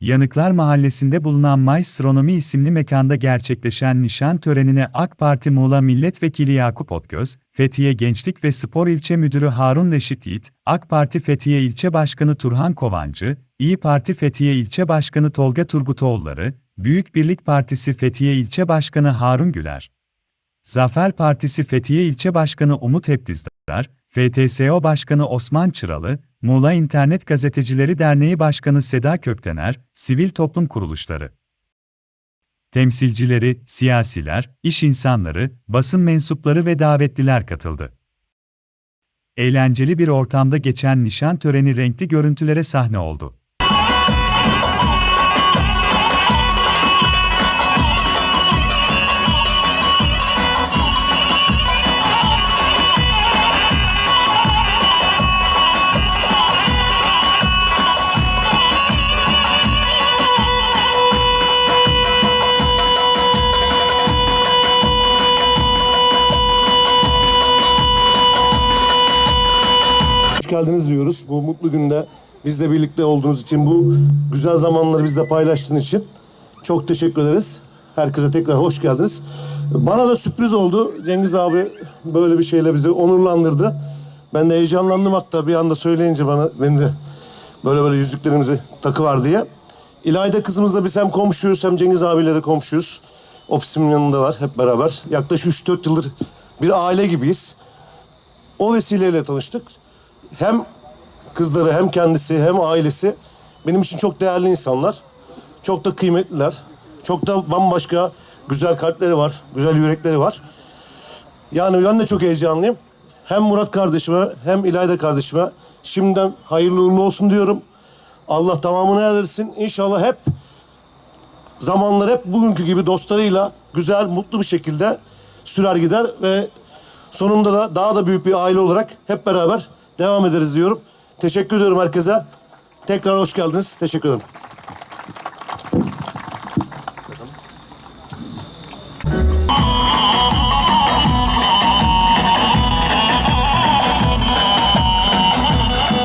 Yanıklar Mahallesi'nde bulunan Maestronomi isimli mekanda gerçekleşen nişan törenine AK Parti Muğla Milletvekili Yakup Otgöz, Fethiye Gençlik ve Spor İlçe Müdürü Harun Reşit Yiğit, AK Parti Fethiye İlçe Başkanı Turhan Kovancı, İyi Parti Fethiye İlçe Başkanı Tolga Turgutoğulları, Büyük Birlik Partisi Fethiye İlçe Başkanı Harun Güler, Zafer Partisi Fethiye İlçe Başkanı Umut Heptizdar, FTSO Başkanı Osman Çıralı, Muğla İnternet Gazetecileri Derneği Başkanı Seda Köktener, sivil toplum kuruluşları, temsilcileri, siyasiler, iş insanları, basın mensupları ve davetliler katıldı. Eğlenceli bir ortamda geçen nişan töreni renkli görüntülere sahne oldu. Geldiniz diyoruz. Bu mutlu günde bizle birlikte olduğunuz için, bu güzel zamanları bizle paylaştığın için çok teşekkür ederiz. Herkese tekrar hoş geldiniz. Bana da sürpriz oldu. Cengiz abi böyle bir şeyle bizi onurlandırdı. Ben de heyecanlandım hatta bir anda söyleyince bana beni de böyle böyle yüzüklerimizi takı var diye. İlayda kızımızla biz hem komşuyuz hem Cengiz abiyle de komşuyuz. Ofisimin yanındalar hep beraber. Yaklaşık 3-4 yıldır bir aile gibiyiz. O vesileyle tanıştık hem kızları hem kendisi hem ailesi benim için çok değerli insanlar. Çok da kıymetliler. Çok da bambaşka güzel kalpleri var, güzel yürekleri var. Yani ben de çok heyecanlıyım. Hem Murat kardeşime hem İlayda kardeşime şimdiden hayırlı uğurlu olsun diyorum. Allah tamamını erdirsin. İnşallah hep zamanlar hep bugünkü gibi dostlarıyla güzel, mutlu bir şekilde sürer gider ve sonunda da daha da büyük bir aile olarak hep beraber devam ederiz diyorum. Teşekkür ediyorum herkese. Tekrar hoş geldiniz. Teşekkür ederim.